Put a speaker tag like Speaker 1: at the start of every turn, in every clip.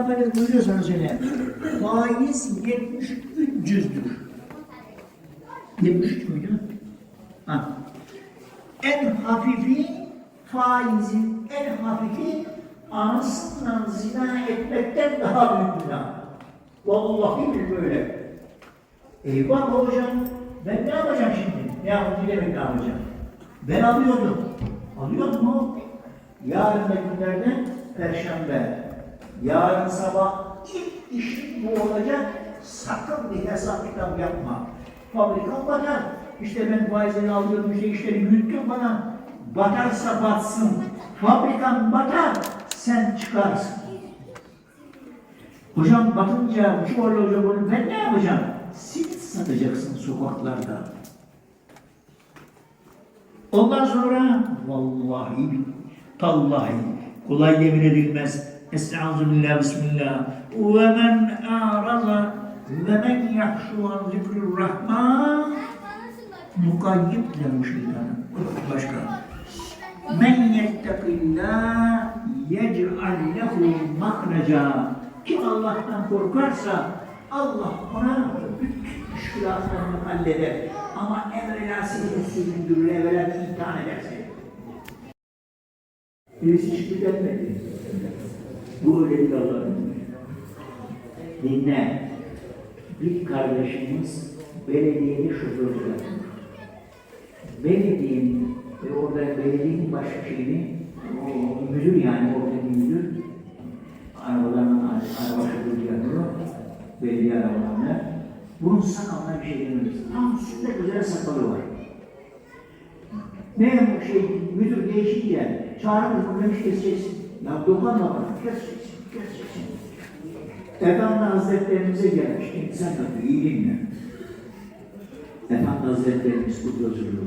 Speaker 1: Efendimiz buyuruyor söyle. Faiz 73'dür. 73 müydü? Ha. En hafifi faizin en hafifi anasından zina etmekten daha büyük günah. Vallahi böyle. Eyvah hocam ben ne yapacağım şimdi? Ne demek ne yapacağım? Ben alıyordum. Alıyor mu? Yarın da günlerden Perşembe. Yarın sabah ilk işim bu olacak. Sakın bir hesap kitap yapma. Fabrikan batar. İşte ben faizini alıyorum, işte işleri yürüttüm bana. Batarsa batsın. Fabrikan batar, sen çıkarsın. Hocam batınca şu hocam bunu ben ne yapacağım? Simit satacaksın sokaklarda. Ondan sonra vallahi tallahi kolay yemin edilmez. Estağfirullah bismillah. Ve men a'raza ve men yahşu an zikrur rahman mukayyip demiş şeytanın. Başka. Men yettekillâh yec'al lehu mahreca. Kim Allah'tan korkarsa Allah ona bütün müşkülatlarını halleder. Ama evvela seni süründürür, evvela imtihan ederse. Birisi çıktı gelmedi. Bu öyle Allah'ın Dinle. Bir kardeşimiz belediyede şoförlük yapıyor. Belediyenin ve orada belediyenin başkanı, o müdür yani oradaki müdür, arabalarının araba şoförlüğü yapıyor, belediye arabalarına. Bunun sakalına bir şey demeyiz. Tam üstünde güzel sakalı var. Ne şey, müdür değişik ya, çağırmış bunu demiş keseceksin. Ya dokunma bana, keseceksin, keseceksin. Efendi Hazretlerimize gelmiş, sen tabii iyi dinle. Efendi Hazretlerimiz kutlu huzurlu.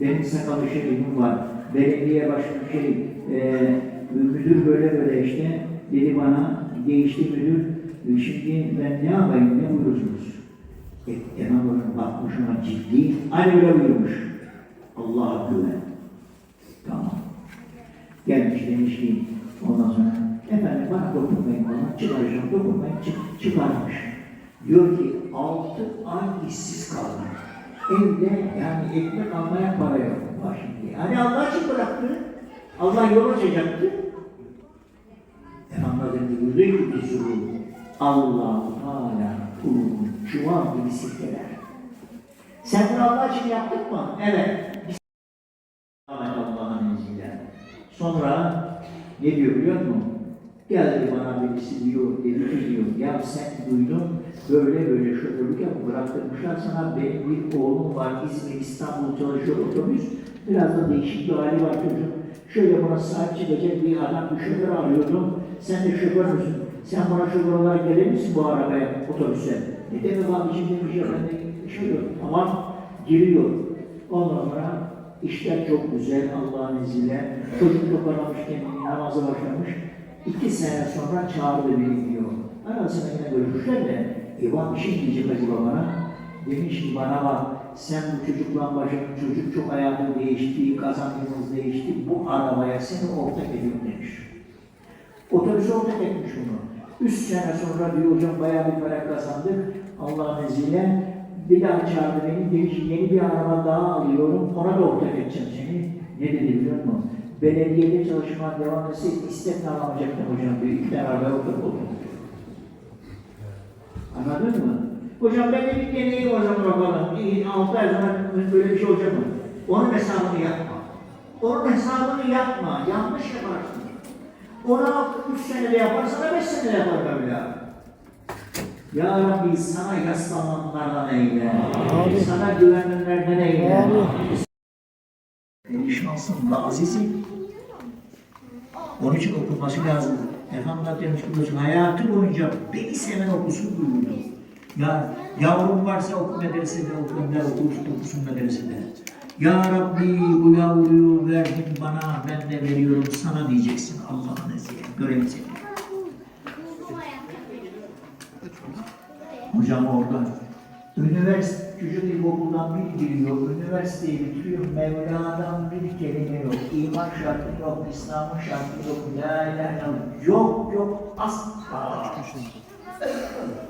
Speaker 1: Benim sakalı şerifim var. Belediye başkanı şey, e, müdür böyle böyle işte dedi bana, değişti müdür. E, Şimdi ben ne yapayım, ne buyurursunuz? E, Emam Hocam bakmış ona ciddi, aynı öyle buyurmuş. Allah'a güven. Tamam. Gelmiş demiş ki, ondan sonra, efendim bana dokunmayın bana, çıkaracağım, dokunmayın, çık, çıkarmış. Diyor ki, altı ay işsiz kaldım. Evde yani ekmek almaya para yok. Bak şimdi. Hani Allah için bıraktı. Allah yol açacaktı. Hazretleri buyuruyor ki Resulü, Allah Teala kulunu çuval gibi silkeler. Sen bunu Allah için yaptın mı? Evet. Ahmet Allah'ın izniyle. Sonra ne diyor biliyor musun? Geldi bana birisi diyor, dedi ki diyor, ya sen duydun, böyle böyle şoförlük yapıp bıraktırmışlar sana, benim bir oğlum var, İzmir, İstanbul çalışıyor otobüs, biraz da değişik bir hali var çocuğum. Şöyle bana sahip çıkacak bir adam, bir şoför arıyordum, sen de şoför müsün? Sen bana şoför olarak gelir misin bu arabaya, otobüse? Ne demek abicim demiş ya, ben de şey yok, tamam, giriyor. Ondan sonra İşler çok güzel Allah'ın izniyle. Çocuk toparlamış kendini, namaza başlamış. İki sene sonra çağırdı beni diyor. Arasında yine görmüşler de, İvan bir şey diyecek acaba bana. Demiş ki bana bak, sen bu çocukla başladın, çocuk çok hayatın değişti, kazancımız değişti, bu arabaya seni ortak ediyorum demiş. Otobüs ortak etmiş bunu. Üç sene sonra bir hocam bayağı bir para kazandık. Allah'ın izniyle bir daha çağırdı beni. Dedi ki yeni bir araba daha alıyorum. Ona da ortak edeceğim seni. Ne dedi biliyor musun? Belediyede çalışmaya devam etseydi istekle alamayacaktım hocam. Bir iki tane arabaya ortak oldum. Anladın mı? Hocam ben de bir deneyim o zaman bakalım. İyi, altı ay sonra böyle bir şey olacak mı? Onun hesabını yapma. Onun hesabını yapma. Yanlış yaparsın. Ona üç senede yaparsan beş senede yapar Mevla. Ya Rabbi sana yaslananlardan eyle. Sana güvenenlerden eyle. Perişansın da azizim. Onun için okunması lazım. Efendimiz demiş ki hayatı boyunca beni seven okusun buyurdu. Ya yavrum varsa oku medresede oku, ne okursun okusun medresede. Ya Rabbi bu yavruyu verdin bana, ben de veriyorum sana diyeceksin Allah'ın izniyle. Göreyim seni. Hocam orada. Üniversite, çocuk ilkokuldan bir giriyor, üniversiteyi bitiriyor, Mevla'dan bir kelime yok, iman şartı yok, İslam'ın şartı yok, la ilahe yok yok, asla.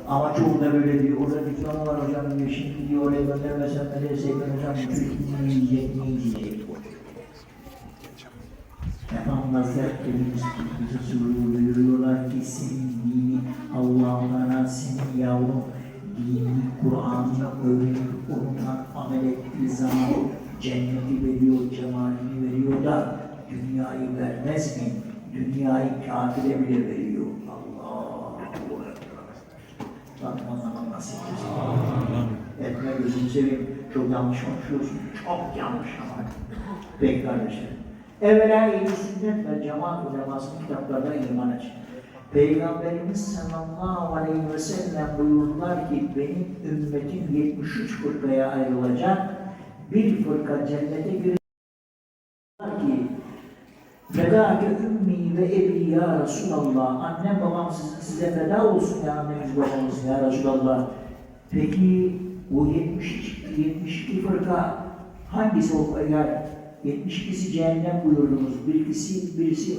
Speaker 1: Ama çoğu da böyle diyor, orada diploma var hocam diyor, şimdi diyor oraya göndermesem ne desek hocam, bu çocuk ne yiyecek, ne yiyecek. Efendim Hazretlerimiz bize buyuruyorlar ki senin dini Allah'ına senin yavrum dini Kur'an'ı öğrenip onunla amel ettiği zaman cenneti veriyor, cemalini veriyor da dünyayı vermez mi? Dünyayı kafire bile veriyor. Allahu Ekber. Rabbim ondan nasip. Etme gözünü seveyim. Çok yanlış konuşuyorsun. Çok yanlış ama. Peki kardeşlerim. Evvela ehl sünnet ve cemaat ulemasının kitaplarına iman et. Peygamberimiz sallallahu aleyhi ve sellem buyurdular ki benim ümmetim 73 fırkaya ayrılacak. Bir fırka cennete girecek ki Fedâke ümmi ve ebi ya Resulallah. Annem babam size, size feda olsun ya annemiz babamız ya Resulallah. Peki o 70, 72 fırka hangisi o yani 72'si cehennem buyurdunuz. Birisi, birisi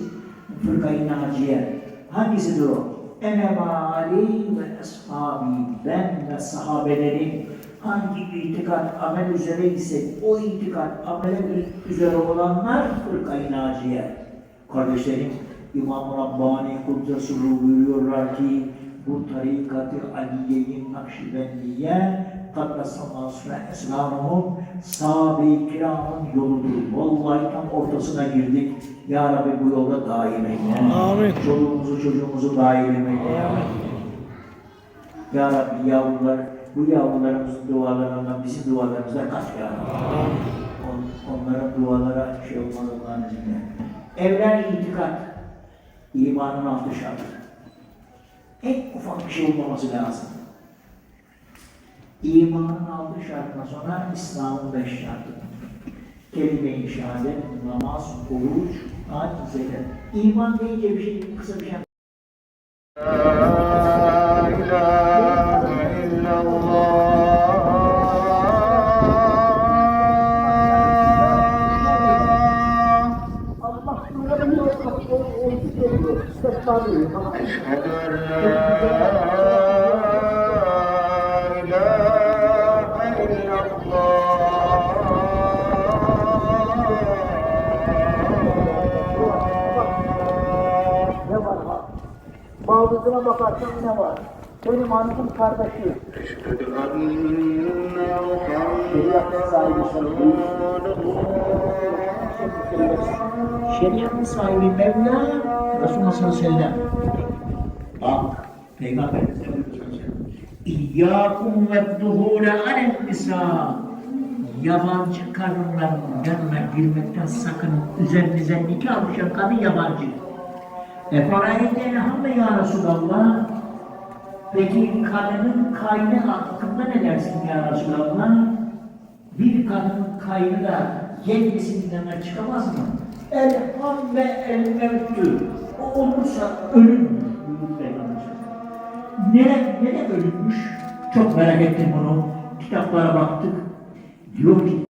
Speaker 1: fırkayı naciye. Hangisidir o? Ene Ali ve ashabi. Ben ve sahabelerim hangi itikat amel üzere ise o itikat amel üzere olanlar fırkayı naciye. Kardeşlerim İmam-ı Rabbani Kudüs'ü buyuruyorlar ki bu tarikat-ı Aliye'nin Nakşibendiye Kaddasallahu süre esrarımın sahabe-i kiramın yoludur. Vallahi tam ortasına girdik. Ya Rabbi bu yolda daim eyle.
Speaker 2: Amin.
Speaker 1: Çoluğumuzu çocuğumuzu daim eyle. Ya Rabbi. Ya Rabbi yavrular, bu yavrularımızın dualarından bizim dualarımıza kaç ya Rabbi. On, onların dualara şey olmaz Allah'ın izniyle. Evler itikat, imanın altı şartı. En ufak bir şey olmaması lazım. İmanın altı şartına sonra İslam'ın beş şartı. Kelime-i şehadet, namaz, oruç, hac, zekat. İman deyince bir şey, kısa bir şey
Speaker 2: لا
Speaker 1: Baldızına bakarsan ne var? Benim hanımın kardeşi. Şeriatın sahibi Şeriatın sahibi Mevla Resulullah sallallahu aleyhi ve sellem. Bak Peygamber İyyâkum ve duhûle alel nisa Yabancı kadınların yanına girmekten sakının. Üzerinize nikah düşen kadın yabancı. E farayeten hamle ya Resulallah. Peki kadının kaynı hakkında ne dersin ya Resulallah? Bir kadının kaynı da yeni nesilinden çıkamaz mı? El ham ve el mevtü. O olursa ölüm buyurdu Peygamber. Ne, neden ölünmüş? Çok merak ettim bunu. Kitaplara baktık. Diyor ki